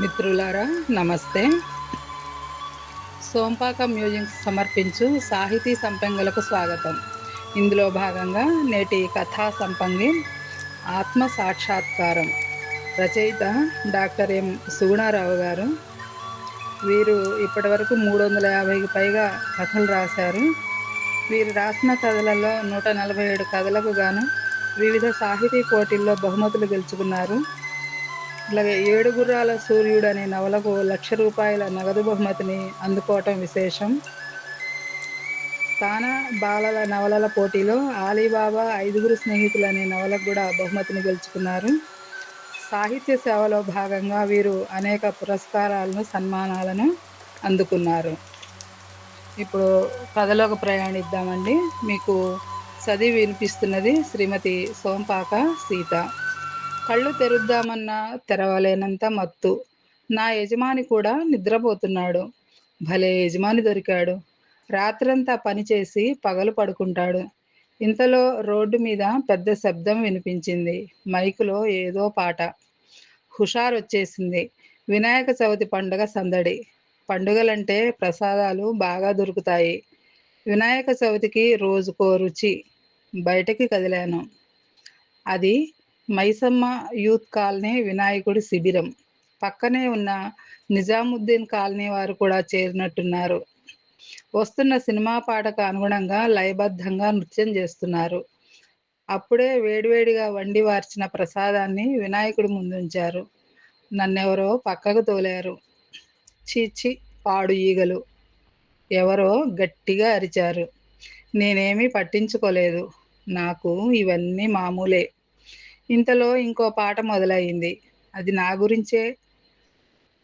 మిత్రులారా నమస్తే. సోంపాక మ్యూజిక్ సమర్పించు సాహితీ సంపంగులకు స్వాగతం. ఇందులో భాగంగా నేటి కథా సంపంగి ఆత్మ సాక్షాత్కారం రచయిత డాక్టర్ ఎం. సుగుణారావు గారు. వీరు ఇప్పటివరకు మూడు వందల యాభైకి పైగా కథలు రాశారు. వీరు రాసిన కథలలో నూట నలభై ఏడు కథలకు గాను వివిధ సాహితీ పోటీల్లో బహుమతులు గెలుచుకున్నారు. అలాగే ఏడు గుర్రాల సూర్యుడు అనే నవలకు లక్ష రూపాయల నగదు బహుమతిని అందుకోవటం విశేషం. తానా బాలల నవలల పోటీలో ఆలీబాబా ఐదుగురు స్నేహితులు అనే నవలకు కూడా బహుమతిని గెలుచుకున్నారు. సాహిత్య సేవలో భాగంగా వీరు అనేక పురస్కారాలను సన్మానాలను అందుకున్నారు. ఇప్పుడు కథలోకి ప్రయాణిద్దామండి. మీకు చదివి వినిపిస్తున్నది శ్రీమతి సోంపాక సీత. కళ్ళు తెరుద్దామన్నా తెరవలేనంత మత్తు. నా యజమాని కూడా నిద్రపోతున్నాడు. భలే యజమాని దొరికాడు. రాత్రంతా పనిచేసి పగలు పడుకుంటాడు. ఇంతలో రోడ్డు మీద పెద్ద శబ్దం వినిపించింది. మైకులో ఏదో పాట. హుషారు వచ్చేసింది వినాయక చవితి పండుగ సందడి. పండుగలంటే ప్రసాదాలు బాగా దొరుకుతాయి. వినాయక చవితికి రోజుకో రుచి. బయటకి కదిలాను. అది మైసమ్మ యూత్ కాలనీ వినాయకుడి శిబిరం. పక్కనే ఉన్న నిజాముద్దీన్ కాలనీ వారు కూడా చేరినట్టున్నారు. వస్తున్న సినిమా పాటకు అనుగుణంగా లయబద్ధంగా నృత్యం చేస్తున్నారు. అప్పుడే వేడివేడిగా వండి వార్చిన ప్రసాదాన్ని వినాయకుడి ముందుంచారు. నన్నెవరో పక్కకు తోలారు. చీచి పాడు ఈగలు. ఎవరో గట్టిగా అరిచారు. నేనేమీ పట్టించుకోలేదు. నాకు ఇవన్నీ మామూలే. ఇంతలో ఇంకో పాట మొదలైంది అది నా గురించే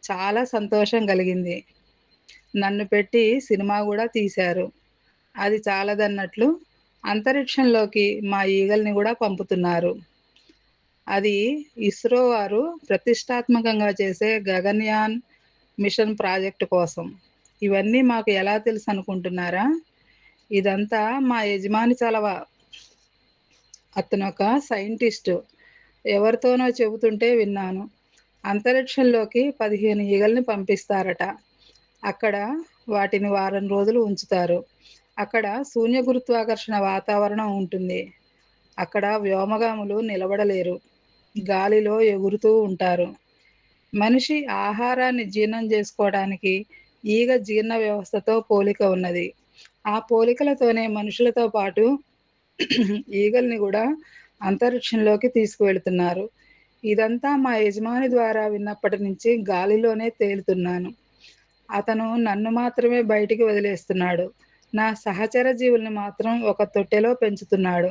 చాలా సంతోషం కలిగింది. నన్ను పెట్టి సినిమా కూడా తీశారు. అది చాలదన్నట్లు అంతరిక్షంలోకి మా ఈగల్ని కూడా పంపుతున్నారు. అది ఇస్రో వారు ప్రతిష్టాత్మకంగా చేసే గగన్యాన్ మిషన్ ప్రాజెక్టు కోసం. ఇవన్నీ మాకు ఎలా తెలుసు అనుకుంటున్నారా ఇదంతా మా యజమాని చలవ. అతను ఒక సైంటిస్టు. ఎవరితోనో చెబుతుంటే విన్నాను. అంతరిక్షంలోకి పదిహేను ఈగల్ని పంపిస్తారట. అక్కడ వాటిని వారం రోజులు ఉంచుతారు. అక్కడ శూన్య గురుత్వాకర్షణ వాతావరణం ఉంటుంది. అక్కడ వ్యోమగాములు నిలబడలేరు. గాలిలో ఎగురుతూ ఉంటారు. మనిషి ఆహారాన్ని జీర్ణం చేసుకోవడానికి ఈగ జీర్ణ వ్యవస్థతో పోలిక ఉన్నది. ఆ పోలికలతోనే మనుషులతో పాటు ఈగల్ని కూడా అంతరిక్షంలోకి తీసుకువెళుతున్నారు. ఇదంతా మా యజమాని ద్వారా విన్నప్పటి నుంచి గాలిలోనే తేలుతున్నాను. అతను నన్ను మాత్రమే బయటికి వదిలేస్తున్నాడు. నా సహచర జీవుల్ని మాత్రం ఒక తొట్టెలో పెంచుతున్నాడు.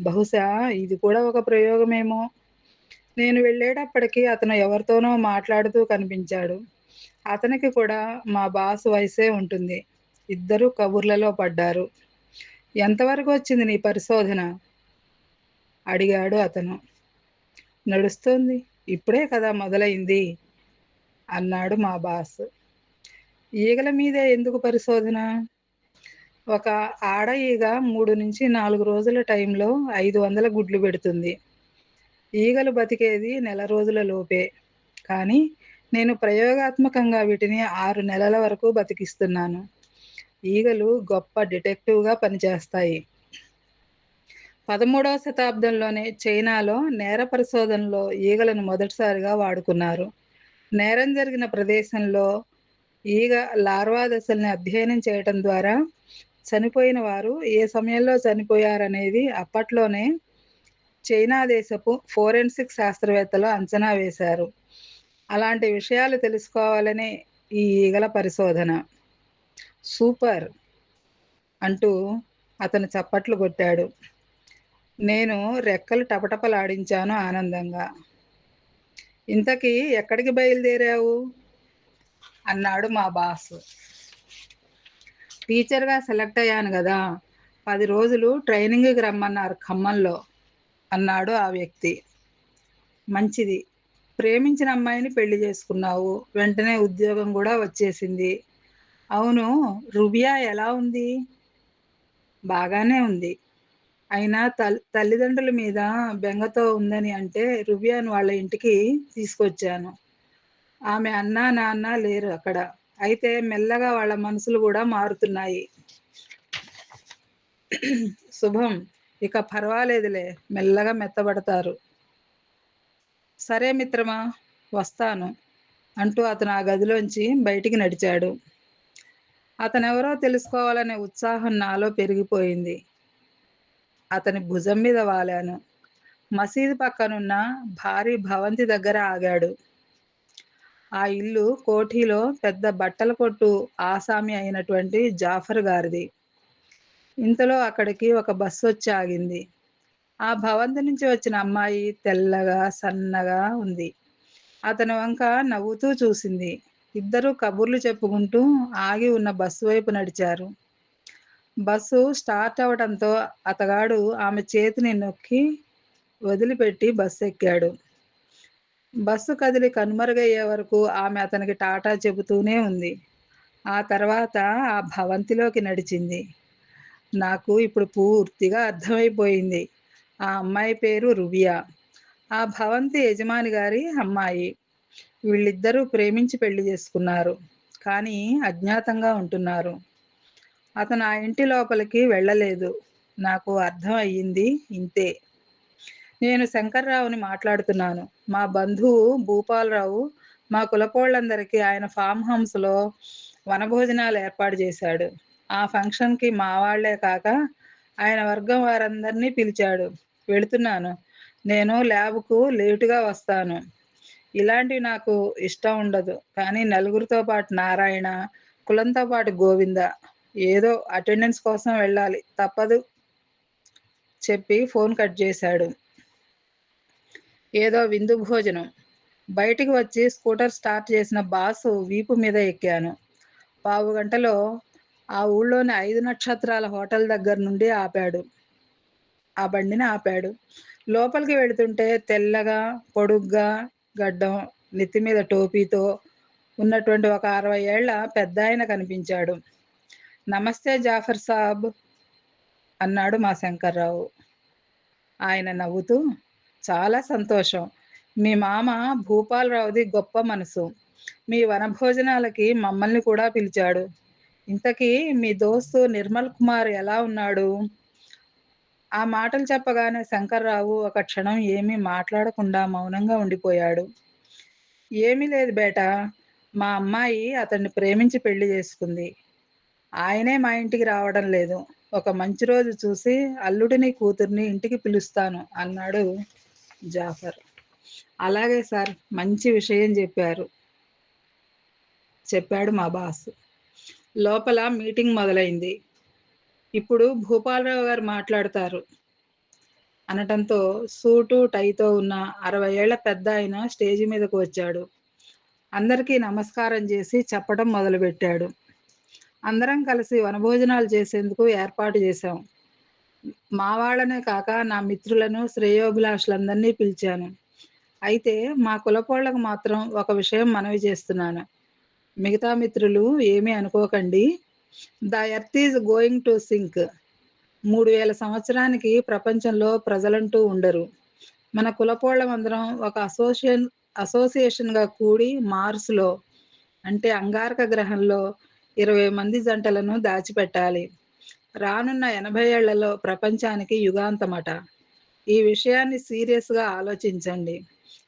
బహుశా ఇది కూడా ఒక ప్రయోగమేమో? నేను వెళ్ళేటప్పటికీ అతను ఎవరితోనో మాట్లాడుతూ కనిపించాడు. అతనికి కూడా మా బాస్ వయసే ఉంటుంది. ఇద్దరు కబుర్లలో పడ్డారు. ఎంతవరకు వచ్చింది నీ పరిశోధన? అడిగాడు అతను. నడుస్తుంది. ఇప్పుడే కదా మొదలైంది అన్నాడు మా బాస్. ఈగల మీదే ఎందుకు పరిశోధన? ఒక ఆడ ఈగ మూడు నుంచి నాలుగు రోజుల టైంలో ఐదు వందల గుడ్లు పెడుతుంది. ఈగలు బతికేది నెల రోజుల లోపే. కానీ నేను ప్రయోగాత్మకంగా వీటిని ఆరు నెలల వరకు బతికిస్తున్నాను. ఈగలు గొప్ప డిటెక్టివ్గా పనిచేస్తాయి. పదమూడవ శతాబ్దంలోనే చైనాలో నేర పరిశోధనలో ఈగలను మొదటిసారిగా వాడుకున్నారు. నేరం జరిగిన ప్రదేశంలో ఈగ లార్వా దశల్ని అధ్యయనం చేయటం ద్వారా చనిపోయిన వారు ఏ సమయంలో చనిపోయారనేది అప్పట్లోనే చైనా దేశపు ఫోరెన్సిక్ శాస్త్రవేత్తలు అంచనా వేశారు. అలాంటి విషయాలు తెలుసుకోవాలనే ఈ ఈగల పరిశోధన. సూపర్! అంటూ అతను చప్పట్లు కొట్టాడు. నేను రెక్కలు టపటపలాడించాను ఆనందంగా. ఇంతకీ ఎక్కడికి బయలుదేరావు? అన్నాడు మా బాస్. టీచర్గా సెలెక్ట్ అయ్యాను కదా పది రోజులు ట్రైనింగ్కి రమ్మన్నారు ఖమ్మంలో అన్నాడు ఆ వ్యక్తి. మంచిది ప్రేమించిన అమ్మాయిని పెళ్ళి చేసుకున్నావు వెంటనే ఉద్యోగం కూడా వచ్చేసింది. అవును రుబియా ఎలా ఉంది? బాగానే ఉంది. అయినా తల్ తల్లిదండ్రుల మీద బెంగతో ఉందని అంటే రుబియాను వాళ్ళ ఇంటికి తీసుకొచ్చాను. ఆమె అన్నా నాన్న లేరు అక్కడ. అయితే మెల్లగా వాళ్ళ మనసులు కూడా మారుతున్నాయి. శుభం. ఇక పర్వాలేదులే. మెల్లగా మెత్తబడతారు. సరే మిత్రమా వస్తాను అంటూ అతను ఆ గదిలోంచి బయటికి నడిచాడు. అతనెవరో తెలుసుకోవాలనే ఉత్సాహం నాలో పెరిగిపోయింది. అతని భుజం మీద వాలాను. మసీదు పక్కనున్న భారీ భవంతి దగ్గర ఆగాడు. ఆ ఇల్లు కోఠీలో పెద్ద బట్టల కొట్టు ఆసామి అయినటువంటి జాఫర్ గారిది. ఇంతలో అక్కడికి ఒక బస్సు వచ్చి ఆగింది. ఆ భవంతి నుంచి వచ్చిన అమ్మాయి తెల్లగా సన్నగా ఉంది. అతని వంక నవ్వుతూ చూసింది. ఇద్దరు కబుర్లు చెప్పుకుంటూ ఆగి ఉన్న బస్సు వైపు నడిచారు. బస్సు స్టార్ట్ అవడంతో అతగాడు ఆమె చేతిని నొక్కి వదిలిపెట్టి బస్సు ఎక్కాడు బస్సు కదిలి కనుమరుగయ్యే వరకు ఆమె అతనికి టాటా చెబుతూనే ఉంది. ఆ తర్వాత ఆ భవంతిలోకి నడిచింది. నాకు ఇప్పుడు పూర్తిగా అర్థమైపోయింది. ఆ అమ్మాయి పేరు రుబియా. ఆ భవంతి యజమాని గారి అమ్మాయి. వీళ్ళిద్దరూ ప్రేమించి పెళ్ళి చేసుకున్నారు. కానీ అజ్ఞాతంగా ఉంటున్నారు. అతను ఆ ఇంటి లోపలికి వెళ్ళలేదు. నాకు అర్థం అయ్యింది ఇంతే. నేను శంకర్రావుని మాట్లాడుతున్నాను. మా బంధువు భూపాలరావు మా కులపోళ్ళందరికీ ఆయన ఫామ్ హౌస్లో వనభోజనాలు ఏర్పాటు చేశాడు. ఆ ఫంక్షన్కి మా వాళ్ళే కాక ఆయన వర్గం వారందరినీ పిలిచాడు. వెళుతున్నాను. నేను ల్యాబ్కు లేటుగా వస్తాను. ఇలాంటివి నాకు ఇష్టం ఉండదు. కానీ నలుగురితో పాటు నారాయణ కులంతో పాటు గోవింద ఏదో అటెండెన్స్ కోసం వెళ్ళాలి. తప్పదు చెప్పి ఫోన్ కట్ చేశాడు. ఏదో విందు భోజనం. బయటికి వచ్చి స్కూటర్ స్టార్ట్ చేసిన బాసు వీపు మీద ఎక్కాను. పావు గంటలో ఆ ఊళ్ళోని ఐదు నక్షత్రాల హోటల్ దగ్గర నుండి ఆపాడు. ఆ బండిని ఆపాడు. లోపలికి వెళుతుంటే తెల్లగా పొడుగ్గా గడ్డం నెత్తి మీద టోపీతో ఉన్నటువంటి ఒక అరవై ఏళ్ళ పెద్ద ఆయన కనిపించాడు. నమస్తే జాఫర్ సాబ్ అన్నాడు మా శంకర్రావు. ఆయన నవ్వుతూ చాలా సంతోషం. మీ మామ భూపాలరావుది గొప్ప మనసు. మీ వనభోజనాలకి మమ్మల్ని కూడా పిలిచాడు. ఇంతకీ మీ దోస్తు నిర్మల్ కుమార్ ఎలా ఉన్నాడు? ఆ మాటలు చెప్పగానే శంకర్రావు ఒక క్షణం ఏమీ మాట్లాడకుండా మౌనంగా ఉండిపోయాడు. ఏమీ లేదు బేట మా అమ్మాయి అతన్ని ప్రేమించి పెళ్ళి చేసుకుంది. ఆయనే మా ఇంటికి రావడం లేదు. ఒక మంచి రోజు చూసి అల్లుడిని కూతుర్ని ఇంటికి పిలుస్తాను అన్నాడు జాఫర్. అలాగే సార్ మంచి విషయం చెప్పారు. చెప్పాడు మా బాస్. లోపల మీటింగ్ మొదలైంది. ఇప్పుడు భూపాలరావు గారు మాట్లాడతారు. అనటంతో సూటు టైతో ఉన్న అరవై ఏళ్ళ పెద్ద ఆయన స్టేజి మీదకు వచ్చాడు. అందరికీ నమస్కారం చేసి చెప్పడం మొదలుపెట్టాడు. అందరం కలిసి వనభోజనాలు చేసేందుకు ఏర్పాటు చేశాం. మా వాళ్ళనే కాక నా మిత్రులను శ్రేయోభిలాషులందరినీ పిలిచాను. అయితే మా కులపోళ్ళకు మాత్రం ఒక విషయం మనవి చేస్తున్నాను. మిగతా మిత్రులు ఏమీ అనుకోకండి. The earth is going to sink. మూడు వేల సంవత్సరానికి ప్రపంచంలో ప్రజలంటూ ఉండరు. మన కులపోళ్ళం అందరం ఒక అసోసియేషన్ అసోసియేషన్గా కూడి మార్స్లో అంటే అంగారక గ్రహంలో ఇరవై మంది జంటలను దాచిపెట్టాలి. రానున్న ఎనభై ఏళ్ళలో ప్రపంచానికి యుగాంతమట. ఈ విషయాన్ని సీరియస్గా ఆలోచించండి.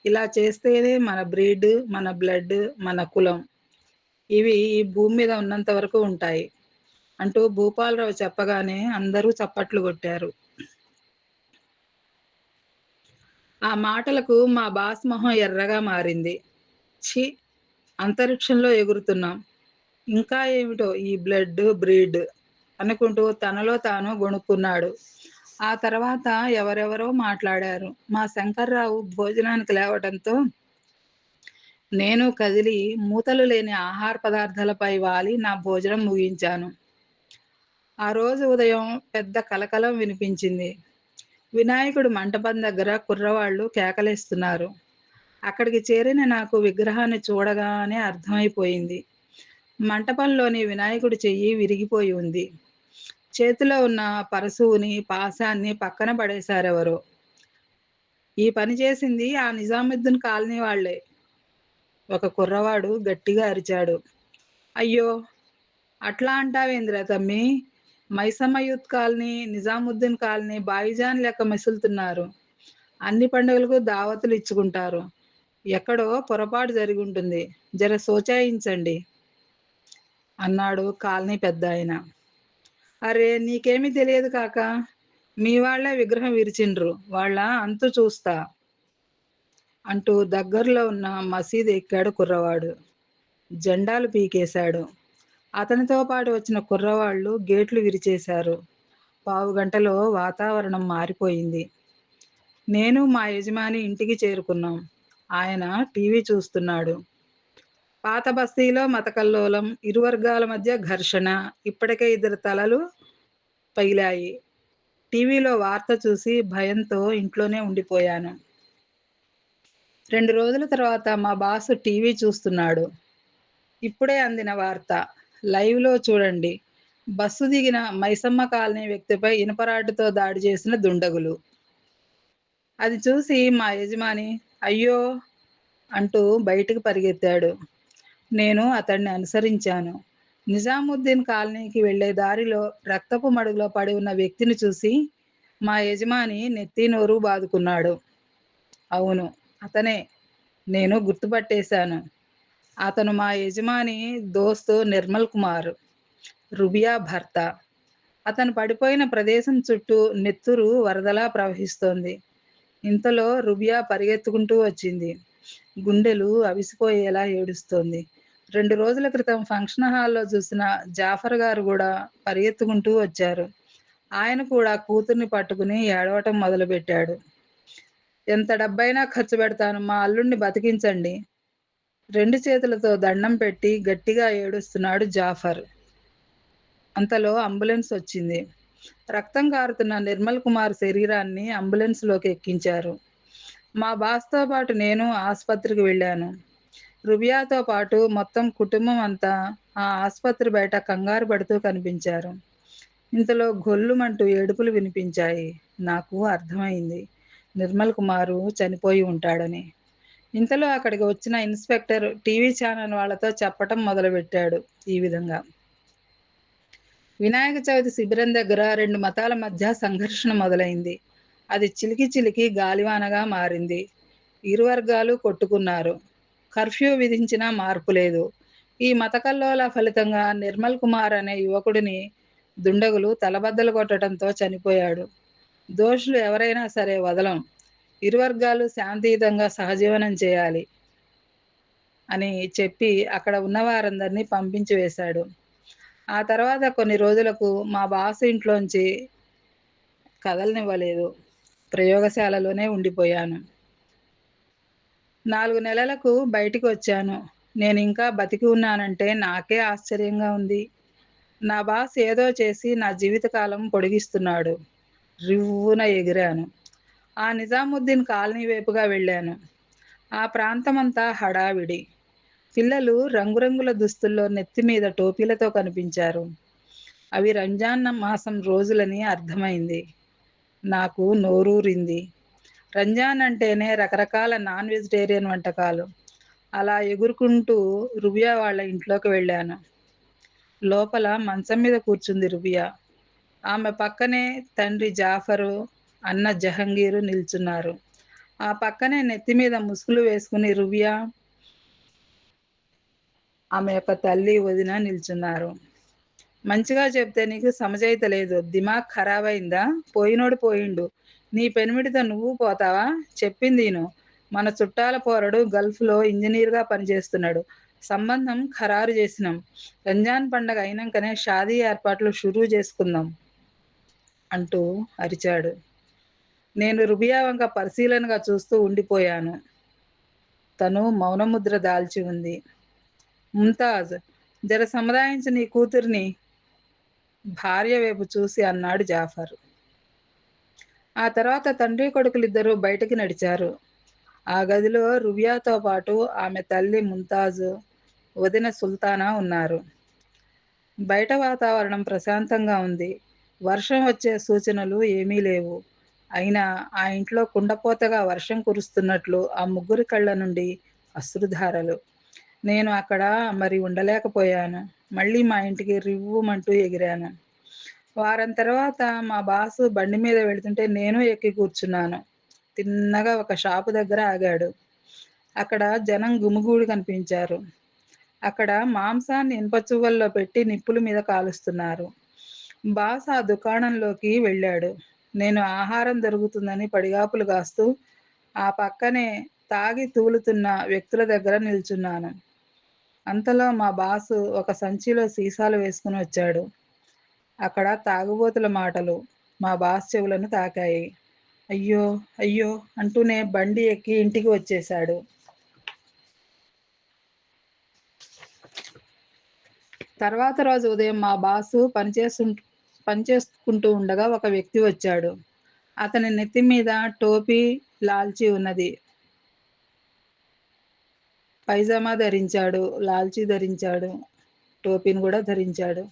ఇలా చేస్తేనే మన బ్రీడ్ మన బ్లడ్ మన కులం. ఇవి ఈ భూమి మీద ఉన్నంత వరకు ఉంటాయి. అంటూ భూపాలరావు చెప్పగానే అందరూ చప్పట్లు కొట్టారు. ఆ మాటలకు మా బాస్ మొహం ఎర్రగా మారింది. ఛీ! అంతరిక్షంలో ఎగురుతున్నాం. ఇంకా ఏమిటో ఈ బ్లడ్ బ్రీడ్ అనుకుంటూ తనలో తాను గొణుక్కున్నాడు. ఆ తర్వాత ఎవరెవరో మాట్లాడారు. మా శంకర్రావు భోజనానికి లేవటంతో నేను కదిలి మూతలు లేని ఆహార పదార్థాలపై వాలి నా భోజనం ముగించాను. ఆ రోజు ఉదయం పెద్ద కలకలం వినిపించింది. వినాయకుడు మంటపం దగ్గర కుర్రవాళ్ళు కేకలేస్తున్నారు. అక్కడికి చేరిన నాకు విగ్రహాన్ని చూడగానే అర్థమైపోయింది. మంటపంలోని వినాయకుడి చెయ్యి విరిగిపోయి ఉంది. చేతిలో ఉన్న పరశువుని పాశాన్ని పక్కన పడేశారెవరో? ఈ పని చేసింది ఆ నిజాముద్దీన్ కాలనీ వాళ్ళే ఒక కుర్రవాడు గట్టిగా అరిచాడు. అయ్యో! అట్లా అంటావేంద్రా తమ్మి? Maisamma youth colony Nizamuddin colony Bhaijaan లెక్క మెసులుతున్నారు. అన్ని పండుగలకు దావతులు ఇచ్చుకుంటారు. ఎక్కడో పొరపాటు జరిగి ఉంటుంది. జర సోచాయించండి. అన్నాడు కాలనీ పెద్ద ఆయన అరే నీకేమీ తెలియదు కాక మీ వాళ్ళే విగ్రహం విరిచిండ్రు వాళ్ళ అంతు చూస్తా అంటూ దగ్గరలో ఉన్న మసీదు ఎక్కాడు కుర్రవాడు. జెండాలు పీకేశాడు. అతనితో పాటు వచ్చిన కుర్రవాళ్ళు గేట్లు విరిచేశారు. పావు గంటలో వాతావరణం మారిపోయింది. నేను మా యజమాని ఇంటికి చేరుకున్నాం. ఆయన టీవీ చూస్తున్నాడు. పాత బస్తీలో మతకల్లోలం ఇరు వర్గాల మధ్య ఘర్షణ ఇప్పటికే ఇద్దరు తలలు పగిలాయి. టీవీలో వార్త చూసి భయంతో ఇంట్లోనే ఉండిపోయాను. రెండు రోజుల తర్వాత మా బాసు టీవీ చూస్తున్నాడు. ఇప్పుడే అందిన వార్త. లైవ్లో చూడండి. బస్సు దిగిన మైసమ్మ కాలనీ వ్యక్తిపై ఇనపరాటుతో దాడి చేసిన దుండగులు. అది చూసి మా యజమాని అయ్యో అంటూ బయటకు పరిగెత్తాడు. నేను అతన్ని అనుసరించాను. నిజాముద్దీన్ కాలనీకి వెళ్ళే దారిలో రక్తపు మడుగులో పడి ఉన్న వ్యక్తిని చూసి మా యజమాని నెత్తి నోరు బాదుకున్నాడు. అవును అతనే. నేను గుర్తుపట్టేశాను. అతను మా యజమాని దోస్తు నిర్మల్ కుమార్ రుబియా భర్త. అతను పడిపోయిన ప్రదేశం చుట్టూ నెత్తురు వరదలా ప్రవహిస్తోంది. ఇంతలో రుబియా పరిగెత్తుకుంటూ వచ్చింది. గుండెలు అవిసిపోయేలా ఏడుస్తోంది. రెండు రోజుల క్రితం ఫంక్షన్ హాల్లో చూసిన జాఫర్ గారు కూడా పరిగెత్తుకుంటూ వచ్చారు. ఆయన కూడా కూతుర్ని పట్టుకుని ఏడవటం మొదలుపెట్టాడు. ఎంత డబ్బైనా ఖర్చు పెడతాను మా అల్లుడిని బతికించండి. రెండు చేతులతో దండం పెట్టి గట్టిగా ఏడుస్తున్నాడు జాఫర్. అంతలో అంబులెన్స్ వచ్చింది. రక్తం కారుతున్న నిర్మల్ కుమార్ శరీరాన్ని అంబులెన్స్లోకి ఎక్కించారు. మా బాస్తో పాటు నేను ఆసుపత్రికి వెళ్ళాను. రుబియాతో పాటు మొత్తం కుటుంబం అంతా ఆ ఆసుపత్రి బయట కంగారు పడుతూ కనిపించారు. ఇంతలో గొల్లుమంటూ ఏడుపులు వినిపించాయి. నాకు అర్థమైంది. నిర్మల్ కుమారు చనిపోయి ఉంటాడని. ఇంతలో అక్కడికి వచ్చిన ఇన్స్పెక్టర్ టీవీ ఛానల్ వాళ్ళతో చెప్పటం మొదలుపెట్టాడు ఈ విధంగా. వినాయక చవితి శిబిరం దగ్గర రెండు మతాల మధ్య సంఘర్షణ మొదలైంది. అది చిలికి చిలికి గాలివానగా మారింది. ఇరు వర్గాలు కొట్టుకున్నారు. కర్ఫ్యూ విధించినా మార్పు లేదు. ఈ మతకల్లోల ఫలితంగా నిర్మల్ కుమార్ అనే యువకుడిని దుండగులు తలబద్దలు కొట్టడంతో చనిపోయాడు. దోషులు ఎవరైనా సరే వదలం. ఇరు వర్గాలు శాంతియుతంగా సహజీవనం చేయాలి అని చెప్పి అక్కడ ఉన్న వారందరినీ పంపించి వేశాడు. ఆ తర్వాత కొన్ని రోజులకు మా బాస్ ఇంట్లోంచి కదలనివ్వలేదు. ప్రయోగశాలలోనే ఉండిపోయాను. నాలుగు నెలలకు బయటికి వచ్చాను. నేను ఇంకా బతికి ఉన్నానంటే నాకే ఆశ్చర్యంగా ఉంది. నా బాస్ ఏదో చేసి నా జీవితకాలం పొడిగిస్తున్నాడు. రివ్వున ఎగిరాను. ఆ నిజాముద్దీన్ కాలనీ వైపుగా వెళ్ళాను. ఆ ప్రాంతమంతా హడావిడి. పిల్లలు రంగురంగుల దుస్తుల్లో నెత్తి మీద టోపీలతో కనిపించారు. అవి రంజాన్ మాసం రోజులని అర్థమైంది. నాకు నోరూరింది. రంజాన్ అంటేనే రకరకాల నాన్ వెజిటేరియన్ వంటకాలు. అలా ఎగురుకుంటూ రుబియా వాళ్ళ ఇంట్లోకి వెళ్ళాను. లోపల మంచం మీద కూర్చుంది రుబియా. ఆమె పక్కనే తండ్రి జాఫరు అన్న జహంగీరు నిల్చున్నారు. ఆ పక్కనే నెత్తి మీద ముసుగులు వేసుకుని రుబియా ఆమె యొక్క తల్లి వదిన నిల్చున్నారు. మంచిగా చెప్తే నీకు సమజైత లేదు దిమాగ్ ఖరాబ్ అయిందా పోయినోడు పోయిండు. నీ పెనిమిడితో నువ్వు పోతావా? చెప్పింది నేను మన చుట్టాల పోరడు గల్ఫ్లో ఇంజనీర్గా పనిచేస్తున్నాడు. సంబంధం ఖరారు చేసినాం. రంజాన్ పండగ అయినాకనే షాదీ ఏర్పాట్లు షురూ చేసుకుందాం అంటూ అరిచాడు. నేను రుబియా వంక పరిశీలనగా చూస్తూ ఉండిపోయాను. తను మౌనముద్ర దాల్చి ఉంది. ముంతాజ్ జర సముదాయించి నీ కూతుర్ని భార్య వైపు చూసి అన్నాడు జాఫర్. ఆ తర్వాత తండ్రి కొడుకులిద్దరూ బయటకు నడిచారు. ఆ గదిలో రుబియాతో పాటు ఆమె తల్లి ముంతాజు వదిన సుల్తానా ఉన్నారు. బయట వాతావరణం ప్రశాంతంగా ఉంది. వర్షం వచ్చే సూచనలు ఏమీ లేవు. అయినా ఆ ఇంట్లో కుండపోతగా వర్షం కురుస్తున్నట్లు ఆ ముగ్గురి కళ్ళ నుండి అశ్రుధారలు. నేను అక్కడ మరి ఉండలేకపోయాను. మళ్ళీ మా ఇంటికి రివ్వుమంటూ ఎగిరాను. వారం తర్వాత మా బాసు బండి మీద వెళుతుంటే నేను ఎక్కి కూర్చున్నాను. తిన్నగా ఒక షాపు దగ్గర ఆగాడు. అక్కడ జనం గుమిగూడి కనిపించారు. అక్కడ మాంసాన్ని ఇనుపచువ్వల్లో పెట్టి నిప్పుల మీద కాలుస్తున్నారు. బాస్ ఆ దుకాణంలోకి వెళ్ళాడు. నేను ఆహారం దొరుకుతుందని పడిగాపులు కాస్తూ ఆ పక్కనే తాగి తూలుతున్న వ్యక్తుల దగ్గర నిల్చున్నాను. అంతలో మా బాసు ఒక సంచిలో సీసాలు వేసుకుని వచ్చాడు. అక్కడ తాగుబోతుల మాటలు మా బాస్ చెవులను తాకాయి. అయ్యో అయ్యో అంటూనే బండి ఎక్కి ఇంటికి వచ్చేశాడు. తర్వాత రోజు ఉదయం మా బాసు పనిచేస్తు పనిచేసుకుంటూ ఉండగా ఒక వ్యక్తి వచ్చాడు. అతని నెత్తి మీద టోపీ లాల్చి ఉన్నది. పైజామా ధరించాడు లాల్చీ ధరించాడు టోపీని కూడా ధరించాడు.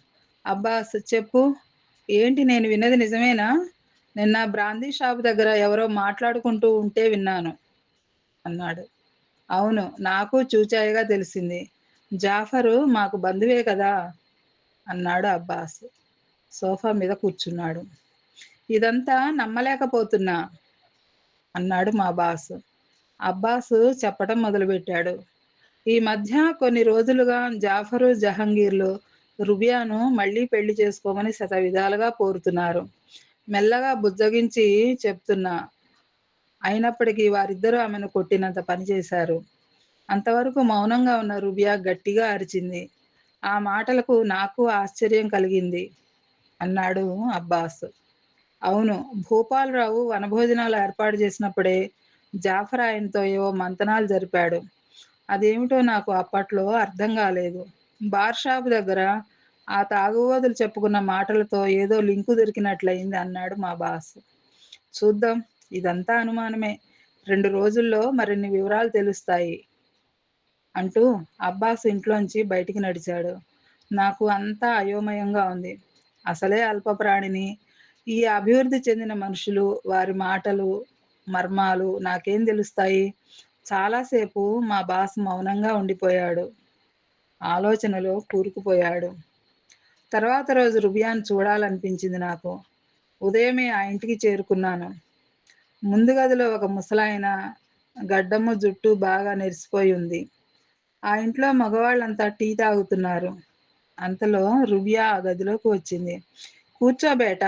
అబ్బాస్ చెప్పు. ఏంటి నేను విన్నది నిజమేనా? నిన్న బ్రాందీ షాప్ దగ్గర ఎవరో మాట్లాడుకుంటూ ఉంటే విన్నాను అన్నాడు. అవును నాకు చూచాయిగా తెలిసింది. జాఫరు మాకు బంధువే కదా అన్నాడు అబ్బాస్. సోఫా మీద కూర్చున్నాడు. ఇదంతా నమ్మలేకపోతున్నా అన్నాడు మా బాస్. అబ్బాస్ చెప్పడం మొదలుపెట్టాడు. ఈ మధ్య కొన్ని రోజులుగా జాఫరు జహంగీర్లు రుబియాను మళ్ళీ పెళ్ళి చేసుకోమని శత విధాలుగా కోరుతున్నారు. మెల్లగా బుజ్జగించి చెప్తున్నా అయినప్పటికీ వారిద్దరూ ఆమెను కొట్టినంత పని చేశారు. అంతవరకు మౌనంగా ఉన్న రుబియా గట్టిగా అరిచింది. ఆ మాటలకు నాకు ఆశ్చర్యం కలిగింది అన్నాడు అబ్బాస్. అవును భూపాలరావు వనభోజనాలు ఏర్పాటు చేసినప్పుడే జాఫర్ ఆయనతో ఏవో మంతనాలు జరిపాడు. అదేమిటో నాకు అప్పట్లో అర్థం కాలేదు. బార్ షాప్ దగ్గర ఆ తాగుబోతులు చెప్పుకున్న మాటలతో ఏదో లింకు దొరికినట్లయింది అన్నాడు మా బాస్. చూద్దాం ఇదంతా అనుమానమే. రెండు రోజుల్లో మరిన్ని వివరాలు తెలుస్తాయి అంటూ అబ్బాస్ ఇంట్లోంచి బయటికి నడిచాడు. నాకు అంతా అయోమయంగా ఉంది. అసలే అల్పప్రాణిని. ఈ అభివృద్ధి చెందిన మనుషులు వారి మాటలు మర్మాలు నాకేం తెలుస్తాయి? చాలాసేపు మా బాస్ మౌనంగా ఉండిపోయాడు. ఆలోచనలో కూరుకుపోయాడు. తర్వాత రోజు రుబియాన్ చూడాలనిపించింది నాకు. ఉదయమే ఆ ఇంటికి చేరుకున్నాను. ముందు గదిలో ఒక ముసలాయన గడ్డము జుట్టు బాగా నెరిసిపోయి ఉంది. ఆ ఇంట్లో మగవాళ్ళంతా టీ తాగుతున్నారు. అంతలో రుబియా ఆ గదిలోకి వచ్చింది. కూర్చోబేట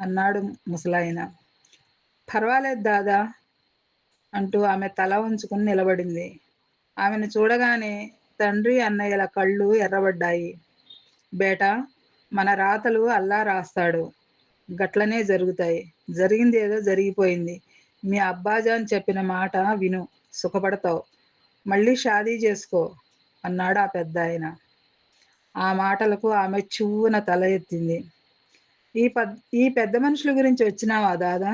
అన్నాడు ముసలాయన. పర్వాలేదు దాదా అంటూ ఆమె తల ఉంచుకుని నిలబడింది. ఆమెను చూడగానే తండ్రి అన్నయ్యల కళ్ళు ఎర్రబడ్డాయి. బేటా మన రాతలు అల్లా రాస్తాడు. గట్లనే జరుగుతాయి. జరిగింది ఏదో జరిగిపోయింది. మీ అబ్బాజాన్ చెప్పిన మాట విను. సుఖపడతావు. మళ్ళీ షాదీ చేసుకో అన్నాడు ఆ పెద్ద ఆయన ఆ మాటలకు ఆమె చువ్వున తల ఎత్తింది. ఈ పద్ ఈ పెద్ద మనుషుల గురించి వచ్చినావా దాదా?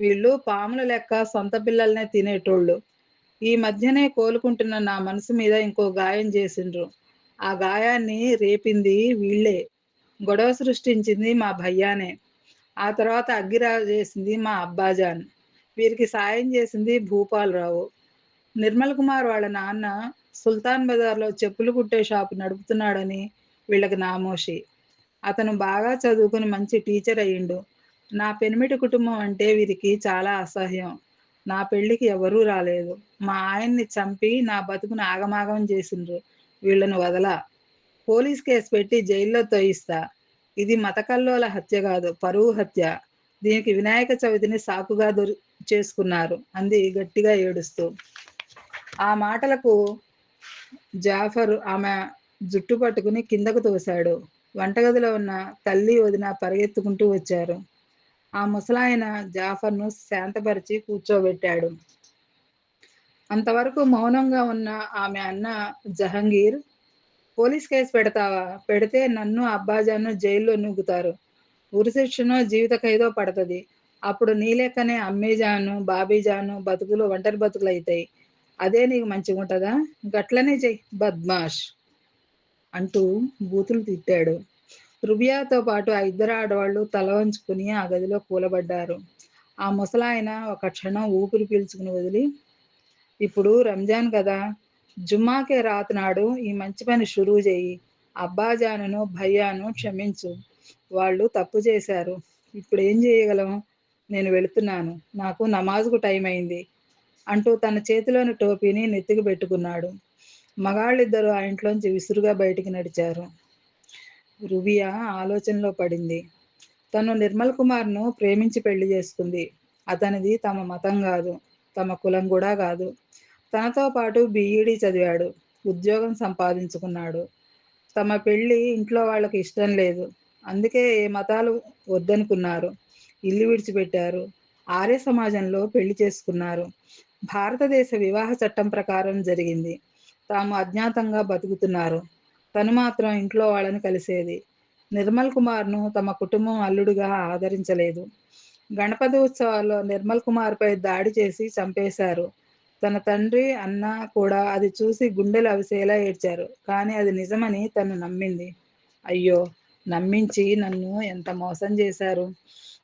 వీళ్ళు పాముల లెక్క సొంత పిల్లల్నే తినేటోళ్ళు. ఈ మధ్యనే కోలుకుంటున్న నా మనసు మీద ఇంకో గాయం చేసిండ్రు. ఆ గాయాన్ని రేపింది వీళ్ళే. గొడవ సృష్టించింది మా భయ్యానే. ఆ తర్వాత అగ్గిరా చేసింది మా అబ్బాజాన్. వీరికి సాయం చేసింది భూపాలరావు. నిర్మల్ కుమార్ వాళ్ళ నాన్న సుల్తాన్ బజార్లో చెప్పులు కుట్టే షాపు నడుపుతున్నాడని వీళ్ళకి నామోషి. అతను బాగా చదువుకుని మంచి టీచర్ అయ్యిండు. నా పెనిమిటి కుటుంబం అంటే వీరికి చాలా అసహ్యం. నా పెళ్ళికి ఎవరూ రాలేదు. మా ఆయన్ని చంపి నా బతుకును ఆగమాగం చేసిండ్రు. వీళ్ళను వదల. పోలీస్ కేసు పెట్టి జైల్లో తోయిస్తా ఇది మతకల్లోల హత్య కాదు పరువు హత్య. దీనికి వినాయక చవితిని సాకుగా దొరి చేసుకున్నారు అంది గట్టిగా ఏడుస్తూ. ఆ మాటలకు జాఫర్ ఆమె జుట్టు పట్టుకుని కిందకు తోశాడు. వంటగదిలో ఉన్న తల్లి వదిన పరిగెత్తుకుంటూ వచ్చారు. ఆ ముసలాయన జాఫర్ను శాంతపరిచి కూర్చోబెట్టాడు. అంతవరకు మౌనంగా ఉన్న ఆమె అన్న జహంగీర్ పోలీస్ కేసు పెడతావా? పెడితే నన్ను అబ్బాజాను జైల్లో నూగుతారు ఉరిశిక్షనో జీవిత ఖైదో పడుతుంది. అప్పుడు నీ లెక్కనే అమ్మేజాను బాబీజాను బతుకులు ఒంటరి బతుకులు అవుతాయి అదే నీకు మంచిగా ఉంటుందా గట్లనే చెయ్యి బద్మాష్ అంటూ బూతులు తిట్టాడు. రుబియాతో పాటు ఆ ఇద్దరు ఆడవాళ్ళు తల వంచుకుని ఆ గదిలో కూలబడ్డారు. ఆ ముసలాయన ఒక క్షణం ఊపిరి పీల్చుకుని వదిలి ఇప్పుడు రంజాన్ కదా జుమ్మాకే రాత్ నాడు ఈ మంచి పని షురూ చేయి అబ్బాజానును భయ్యాను క్షమించు. వాళ్ళు తప్పు చేశారు. ఇప్పుడు ఏం చేయగలం నేను వెళుతున్నాను. నాకు నమాజ్కు టైం అయింది అంటూ తన చేతిలోని టోపీని నెత్తికి పెట్టుకున్నాడు. మగాళ్ళిద్దరూ ఆ ఇంట్లోంచి విసురుగా బయటికి నడిచారు. రువియా ఆలోచనలో పడింది. తను నిర్మల్ కుమార్ను ప్రేమించి పెళ్ళి చేసుకుంది. అతనిది తమ మతం కాదు తమ కులం కూడా కాదు. తనతో పాటు బీఈడీ చదివాడు ఉద్యోగం సంపాదించుకున్నాడు. తమ పెళ్ళి ఇంట్లో వాళ్ళకి ఇష్టం లేదు. అందుకే ఏ మతాలు వద్దనుకున్నారు. ఇల్లు విడిచిపెట్టారు. ఆర్య సమాజంలో పెళ్ళి చేసుకున్నారు. భారతదేశ వివాహ చట్టం ప్రకారం జరిగింది. తాము అజ్ఞాతంగా బతుకుతున్నారు. తను మాత్రం ఇంట్లో వాళ్ళని కలిసేది. నిర్మల్ కుమార్ను తమ కుటుంబం అల్లుడుగా ఆదరించలేదు. గణపతి ఉత్సవాల్లో నిర్మల్ కుమార్పై దాడి చేసి చంపేశారు. తన తండ్రి అన్న కూడా అది చూసి గుండెలు అవిసేలా ఏడ్చారు. కానీ అది నిజమని తను నమ్మింది. అయ్యో నమ్మించి నన్ను ఎంత మోసం చేశారు?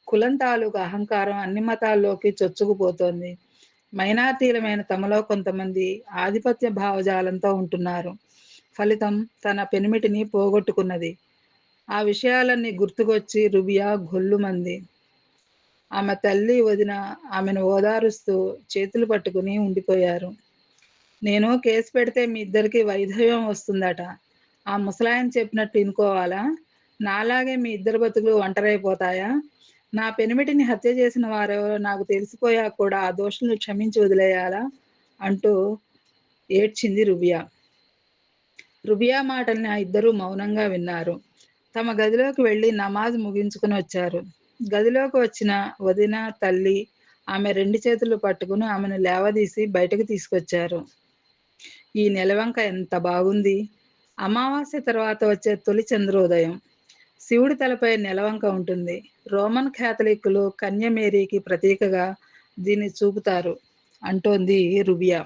కులం తాలూకు అహంకారం అన్ని మతాల్లోకి చొచ్చుకుపోతోంది. మైనార్టీలమైన తమలో కొంతమంది ఆధిపత్య భావజాలంతో ఉంటున్నారు. ఫలితం తన పెనిమిటిని పోగొట్టుకున్నది. ఆ విషయాలన్నీ గుర్తుకొచ్చి రుబియా గొల్లుమంది. ఆమె తల్లి వదిన ఆమెను ఓదారుస్తూ చేతులు పట్టుకుని ఉండిపోయారు. నేను కేసు పెడితే మీ ఇద్దరికి వైధవ్యం వస్తుందట. ఆ ముసలాయన చెప్పినట్టు వినుకోవాలా నాలాగే మీ ఇద్దరు బతుకులు ఒంటరైపోతాయా? నా పెనిమిటిని హత్య చేసిన వారెవరో నాకు తెలిసిపోయా కూడా ఆ దోషులను క్షమించి వదిలేయాలా? అంటూ ఏడ్చింది రుబియా. రుబియా మాటల్ని ఆ ఇద్దరూ మౌనంగా విన్నారు. తమ గదిలోకి వెళ్ళి నమాజ్ ముగించుకుని వచ్చారు. గదిలోకి వచ్చిన వదిన తల్లి ఆమె రెండు చేతులు పట్టుకుని ఆమెను లేవదీసి బయటకు తీసుకొచ్చారు. ఈ నెలవంక ఎంత బాగుంది. అమావాస్య తర్వాత వచ్చే తొలి చంద్రోదయం. శివుడి తలపై నెలవంక ఉంటుంది. రోమన్ క్యాథలిక్కులు కన్యమేరీకి ప్రతీకగా దీన్ని చూపుతారు అంటోంది రుబియా.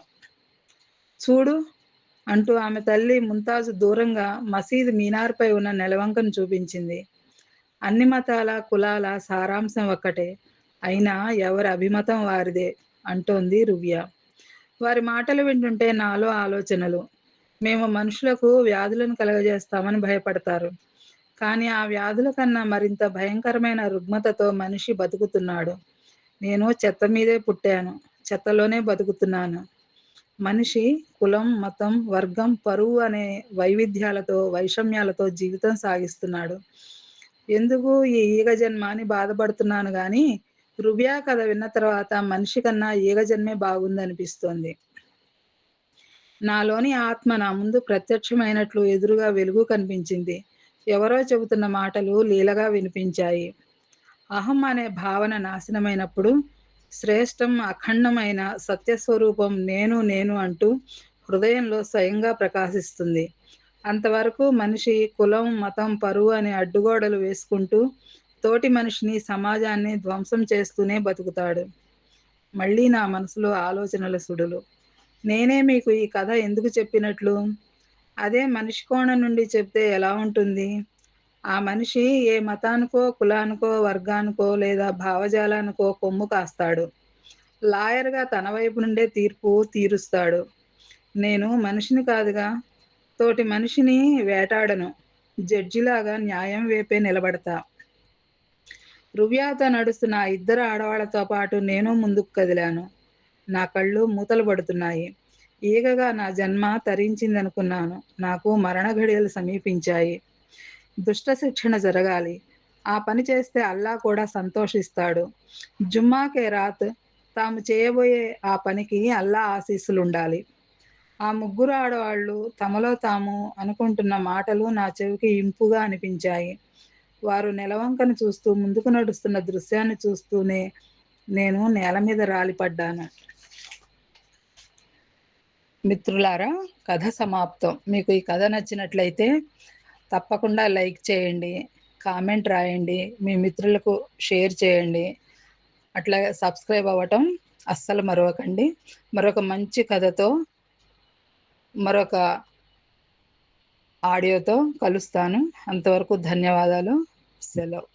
చూడు అంటూ ఆమె తల్లి ముంతాజు దూరంగా మసీదు మీనార్పై ఉన్న నెలవంకను చూపించింది. అన్ని మతాల కులాల సారాంశం ఒక్కటే. అయినా ఎవరి అభిమతం వారిదే అంటోంది రువ్య. వారి మాటలు వింటుంటే నాలో ఆలోచనలు. మేము మనుషులకు వ్యాధులను కలగజేస్తామని భయపడతారు. కానీ ఆ వ్యాధుల కన్నా మరింత భయంకరమైన రుగ్మతతో మనిషి బతుకుతున్నాడు. నేను చెత్త మీదే పుట్టాను. చెత్తలోనే బతుకుతున్నాను. మనిషి కులం మతం వర్గం పరువు అనే వైవిధ్యాలతో వైషమ్యాలతో జీవితం సాగిస్తున్నాడు. ఎందుకు ఈ ఈగ జన్మ అని బాధపడుతున్నాను కానీ రుబియా కథ విన్న తర్వాత మనిషి కన్నా ఈగ జన్మే బాగుందనిపిస్తోంది. నాలోని ఆత్మ నా ముందు ప్రత్యక్షమైనట్లు ఎదురుగా వెలుగు కనిపించింది. ఎవరో చెబుతున్న మాటలు లీలగా వినిపించాయి. అహం అనే భావన నాశనమైనప్పుడు శ్రేష్టం అఖండమైన సత్యస్వరూపం నేను నేను అంటూ హృదయంలో స్వయంగా ప్రకాశిస్తుంది. అంతవరకు మనిషి కులం మతం పరువు అనే అడ్డుగోడలు వేసుకుంటూ తోటి మనిషిని సమాజాన్ని ధ్వంసం చేస్తూనే బతుకుతాడు. మళ్ళీ నా మనసులో ఆలోచనల సుడులు. నేనే మీకు ఈ కథ ఎందుకు చెప్పినట్లు? అదే మనిషి కోణం నుండి చెప్తే ఎలా ఉంటుంది? ఆ మనిషి ఏ మతానికో కులానికో వర్గానికో లేదా భావజాలానికో కొమ్ము కాస్తాడు. లాయర్గా తన వైపు నుండే తీర్పు తీరుస్తాడు. నేను మనిషిని కాదుగా తోటి మనిషిని వేటాడను. జడ్జిలాగా న్యాయం వైపే నిలబడతా. రువ్యాతో నడుస్తున్న ఇద్దరు ఆడవాళ్ళతో పాటు నేను ముందుకు కదిలాను. నా కళ్ళు మూతలు పడుతున్నాయి. ఈగగా నా జన్మ తరించిందనుకున్నాను. నాకు మరణ ఘడియలు సమీపించాయి. దుష్ట శిక్షణ జరగాలి. ఆ పని చేస్తే అల్లా కూడా సంతోషిస్తాడు. జుమ్మాకే రాత్ తాము చేయబోయే ఆ పనికి అల్లా ఆశీస్సులు ఉండాలి ఆ ముగ్గురు ఆడవాళ్ళు తమలో తాము అనుకుంటున్న మాటలు నా చెవికి ఇంపుగా అనిపించాయి. వారు నెలవంకను చూస్తూ ముందుకు నడుస్తున్న దృశ్యాన్ని చూస్తూనే నేను నేల మీద రాలిపడ్డాను. మిత్రులారా కథ సమాప్తం. మీకు ఈ కథ నచ్చినట్లయితే తప్పకుండా లైక్ చేయండి కామెంట్ రాయండి మీ మిత్రులకు షేర్ చేయండి. అట్లాగే సబ్స్క్రైబ్ అవ్వటం అస్సలు మరొకండి మరొక మంచి కథతో మరొక ఆడియోతో కలుస్తాను. అంతవరకు ధన్యవాదాలు. సెలవు.